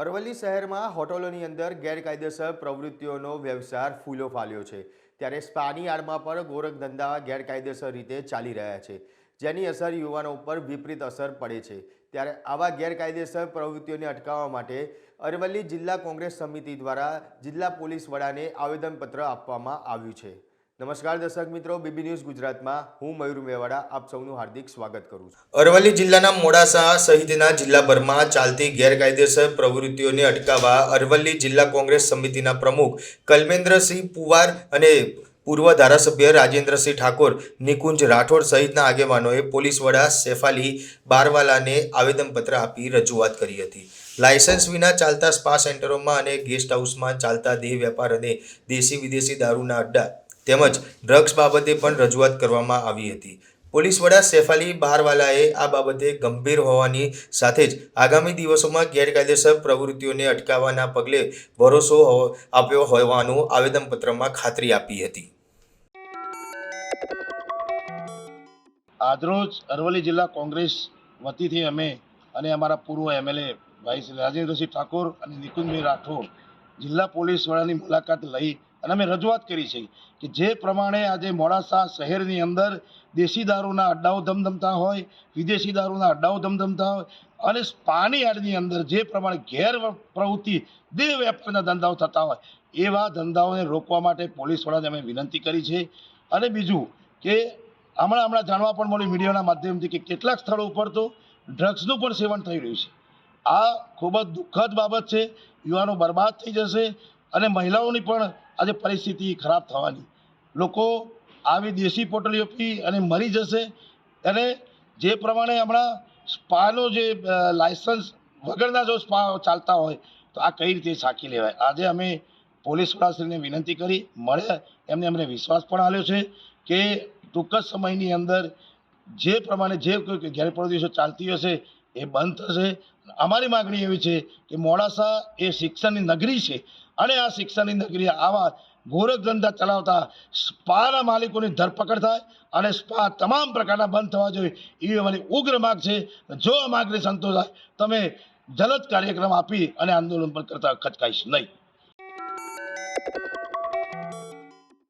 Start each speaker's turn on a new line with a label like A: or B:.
A: અરવલ્લી શહેરમાં હોટલોની અંદર ગેરકાયદેસર પ્રવૃત્તિઓનો વ્યવસાય ફૂલો ફાલ્યો છે. ત્યારે સ્પાની આડમાં પણ ગોરખધંધા ગેરકાયદેસર રીતે ચાલી રહ્યા છે. જેની અસર યુવાનો ઉપર વિપરીત અસર પડે છે. ત્યારે આવા ગેરકાયદેસર પ્રવૃત્તિઓને અટકાવવા માટે અરવલ્લી જિલ્લા કોંગ્રેસ સમિતિ દ્વારા જિલ્લા પોલીસ વડાને આવેદનપત્ર આપવામાં આવ્યું છે. નમસ્કાર દર્શક મિત્રો, બીબી ન્યૂઝ ગુજરાતમાં હું મયુર મેવાડા આપ સૌનું હાર્દિક સ્વાગત કરું છું. અરવલ્લી જિલ્લાના મોડાસા સહિતના જિલ્લાભરમાં ચાલતી ગેરકાયદેસર પ્રવૃત્તિઓને અટકાવવા અરવલ્લી જિલ્લા કોંગ્રેસ સમિતિના પ્રમુખ કલ્મેન્દ્રસિંહ પુવાર અને પૂર્વ ધારાસભ્ય રાજેન્દ્રસિંહ ઠાકોર, નિકુંજ રાઠોડ સહિતના આગેવાનોએ પોલીસ વડા સેફાલી બારવાલાને આવેદનપત્ર આપી રજૂઆત કરી હતી. લાયસન્સ વિના ચાલતા સ્પા સેન્ટરોમાં અને ગેસ્ટ હાઉસમાં ચાલતા દેહ વેપાર અને દેશી વિદેશી દારૂના અડ્ડા તેમજ ડ્રગ્સ બાબતે પણ રજૂઆત કરવામાં આવી હતી. પોલીસ વડા સેફાલી બહારવાલાએ આ બાબતે ગંભીર હોવાની સાથે જ આગામી દિવસોમાં ગેરકાયદેસર પ્રવૃત્તિઓને અટકાવવાના પગલે ભરોસો આપ્યો હોવાનું આવેદનપત્રમાં ખાતરી આપી હતી.
B: આજરોજ અરવલ્લી જિલ્લા કોંગ્રેસ વતીથી અમે અને અમારા પૂર્વ એમએલએ ભાઈ રાજેન્દ્રસિંહ ઠાકોર અને નિકુંજભાઈ રાઠોડ જિલ્લા પોલીસ વડાની મુલાકાત લઈ અને અમે રજૂઆત કરી છે કે જે પ્રમાણે આજે મોડાસા શહેરની અંદર દેશી દારૂના અડ્ડાઓ ધમધમતા હોય, વિદેશી દારૂના અડ્ડાઓ ધમધમતા હોય અને યાર્ડની અંદર જે પ્રમાણે ગેર પ્રવૃત્તિ દેહ વેપારના ધંધાઓ થતા હોય, એવા ધંધાઓને રોકવા માટે પોલીસ વડાને અમે વિનંતી કરી છે. અને બીજું કે હમણાં હમણાં જાણવા પણ મળ્યું મીડિયાના માધ્યમથી કે કેટલાક સ્થળો ઉપર તો ડ્રગ્સનું પણ સેવન થઈ રહ્યું છે. આ ખૂબ જ દુઃખદ બાબત છે. યુવાનો બરબાદ થઈ જશે. અને મહિલાઓની પણ આજે પરિસ્થિતિ ખરાબ થવાની. લોકો આવી દેશી પોટલીઓ પી અને મરી જશે અને જે પ્રમાણે હમણાં સ્પાનો જે લાયસન્સ વગરના જો સ્પા ચાલતા હોય, તો આ કઈ રીતે સાંકી લેવાય? આજે અમે પોલીસ વડાશ્રીને વિનંતી કરી મળ્યા એમને અમને વિશ્વાસ પણ આવ્યો છે કે ટૂંક જ સમયની અંદર જે પ્રમાણે જે કોઈ ગેરપ્રવૃત્તિઓ ચાલતી હશે એ બંધ થશે. અમારી માગણી એવી છે કે મોડાસા એ શિક્ષણની નગરી છે. અને આ શિક્ષણની નગરી આવા ગોરખ ધંધા ચલાવતા સ્પાના માલિકોની ધરપકડ થાય અને સ્પા તમામ પ્રકારના બંધ થવા જોઈએ એવી અમારી ઉગ્ર માગ છે. જો આ માગને સંતોષાય તમે જલદ કાર્યક્રમ આપી અને આંદોલન પણ કરતા ખચકાઈશ નહીં.